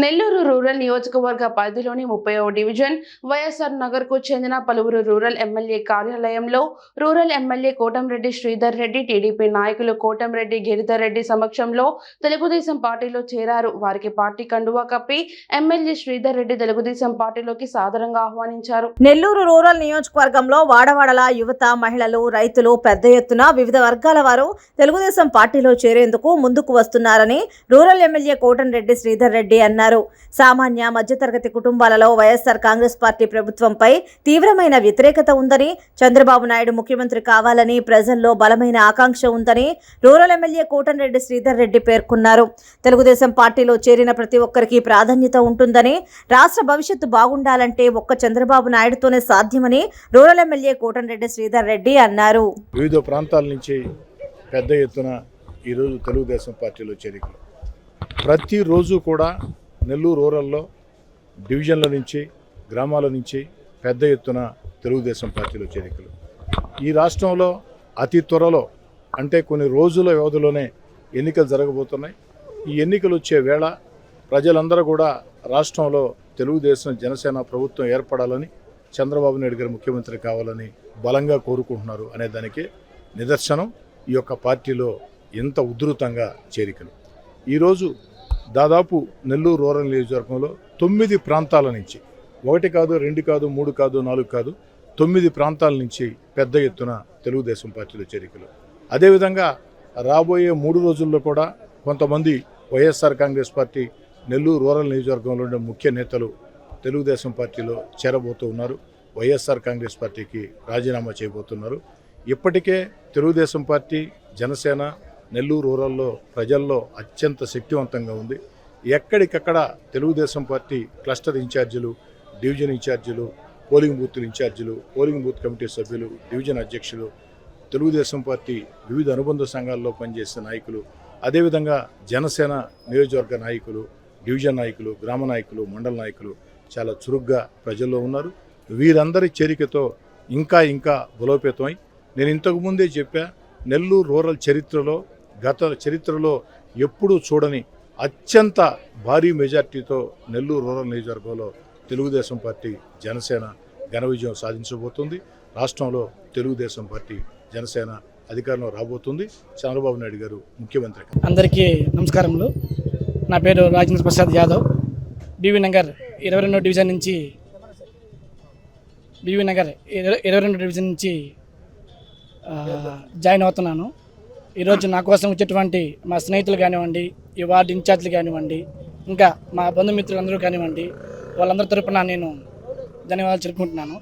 Nellore rural నియోజకవర్గ పరిధిలోని ముప్పై డివిజన్ వైఎస్ఆర్ నగర్కు చెందిన పలువురు రూరల్ ఎమ్మెల్యే కార్యాలయంలో rural MLA Kotamreddy Sridhar Reddy TDP నాయకులు కోటంరెడ్డి గిరిధర్ రెడ్డి సమక్షంలో తెలుగుదేశం పార్టీలో చేరారు. వారికి పార్టీ కండువా కప్పి ఎమ్మెల్యే శ్రీధర్ రెడ్డి తెలుగుదేశం పార్టీలోకి సాదరంగా ఆహ్వానించారు. నెల్లూరు రూరల్ నియోజకవర్గంలో వాడవాడల యువత మహిళలు రైతులు పెద్ద ఎత్తున వివిధ వర్గాల వారు తెలుగుదేశం పార్టీలో చేరేందుకు ముందుకు వస్తున్నారని రూరల్ ఎమ్మెల్యే కోటంరెడ్డి శ్రీధర్ రెడ్డి అన్నారు. సామాన్య మధ్యతరగతి కుటుంబాలలో వైఎస్ఆర్ కాంగ్రెస్ పార్టీ ప్రభుత్వంపై తీవ్రమైన వ్యతిరేకత ఉందని చంద్రబాబు నాయుడు ముఖ్యమంత్రి కావాలని ప్రజల్లో బలమైన ఆకాంక్ష ఉందని రూరల్ ఎమ్మెల్యే కోటంరెడ్డి శ్రీధర్ రెడ్డి పేర్కొన్నారు. తెలుగుదేశం పార్టీలో చేరిన ప్రతి ఒక్కరికి ప్రాధాన్యత ఉంటుందని రాష్ట్ర భవిష్యత్తు బాగుండాలంటే ఒక్క చంద్రబాబు నాయుడుతోనే సాధ్యమని రూరల్ ఎమ్మెల్యే కోటంరెడ్డి శ్రీధర్ రెడ్డి అన్నారు. వివిధ ప్రాంతాల నుంచి పెద్ద ఎత్తున ఈరోజు తెలుగుదేశం పార్టీలో చేరికలు. ప్రతిరోజు కూడా నెల్లూరు రూరల్లో డివిజన్ల నుంచి గ్రామాల నుంచి పెద్ద ఎత్తున తెలుగుదేశం పార్టీలో చేరికలు. ఈ రాష్ట్రంలో అతి త్వరలో అంటే కొన్ని రోజుల వ్యవధిలోనే ఎన్నికలు జరగబోతున్నాయి. ఈ ఎన్నికలు వచ్చే వేళ ప్రజలందరూ కూడా రాష్ట్రంలో తెలుగుదేశం జనసేన ప్రభుత్వం ఏర్పడాలని చంద్రబాబు నాయుడు గారు ముఖ్యమంత్రి కావాలని బలంగా కోరుకుంటున్నారు అనే దానికి నిదర్శనం ఈ యొక్క పార్టీలో ఎంత ఉధృతంగా చేరికలు. ఈరోజు దాదాపు నెల్లూరు రూరల్ నియోజకవర్గంలో తొమ్మిది ప్రాంతాల నుంచి ఒకటి కాదు రెండు కాదు మూడు కాదు నాలుగు కాదు తొమ్మిది ప్రాంతాల నుంచి పెద్ద ఎత్తున తెలుగుదేశం పార్టీలో చేరికలు. అదేవిధంగా రాబోయే మూడు రోజుల్లో కూడా కొంతమంది వైఎస్ఆర్ కాంగ్రెస్ పార్టీ నెల్లూరు రూరల్ నియోజకవర్గంలో ఉండే ముఖ్య నేతలు తెలుగుదేశం పార్టీలో చేరబోతూ ఉన్నారు. వైఎస్ఆర్ కాంగ్రెస్ పార్టీకి రాజీనామా చేయబోతున్నారు. ఇప్పటికే తెలుగుదేశం పార్టీ జనసేన నెల్లూరు రూరల్లో ప్రజల్లో అత్యంత శక్తివంతంగా ఉంది. ఎక్కడికక్కడ తెలుగుదేశం పార్టీ క్లస్టర్ ఇన్ఛార్జీలు డివిజన్ ఇన్ఛార్జీలు పోలింగ్ బూత్ల ఇన్ఛార్జీలు పోలింగ్ బూత్ కమిటీ సభ్యులు డివిజన్ అధ్యక్షులు తెలుగుదేశం పార్టీ వివిధ అనుబంధ సంఘాల్లో పనిచేసే నాయకులు అదేవిధంగా జనసేన నియోజకవర్గ నాయకులు డివిజన్ నాయకులు గ్రామ నాయకులు మండల నాయకులు చాలా చురుగ్గా ప్రజల్లో ఉన్నారు. వీరందరి చేరికతో ఇంకా ఇంకా బలోపేతమై నేను ఇంతకు ముందే చెప్పా నెల్లూరు రూరల్ చరిత్రలో గత చరిత్రలో ఎప్పుడూ చూడని అత్యంత భారీ మెజార్టీతో నెల్లూరు రూరల్ నియోజకవర్గంలో తెలుగుదేశం పార్టీ జనసేన ఘన విజయం సాధించబోతుంది. రాష్ట్రంలో తెలుగుదేశం పార్టీ జనసేన అధికారంలో రాబోతుంది. చంద్రబాబు నాయుడు గారు ముఖ్యమంత్రి. అందరికీ నమస్కారములు. నా పేరు రాజేంద్ర ప్రసాద్ యాదవ్. బీవీ నగర్ ఇరవై రెండో డివిజన్ నుంచి బీవీ నగర్ ఇరవై ఇరవై రెండో డివిజన్ నుంచి జాయిన్ అవుతున్నాను. ఈరోజు నా కోసం వచ్చేటువంటి మా స్నేహితులు కానివ్వండి ఈ వార్డు ఇన్ఛార్జ్లు కానివ్వండి ఇంకా మా బంధుమిత్రులందరూ కానివ్వండి వాళ్ళందరి తరపున నేను ధన్యవాదాలు చెప్పుకుంటున్నాను.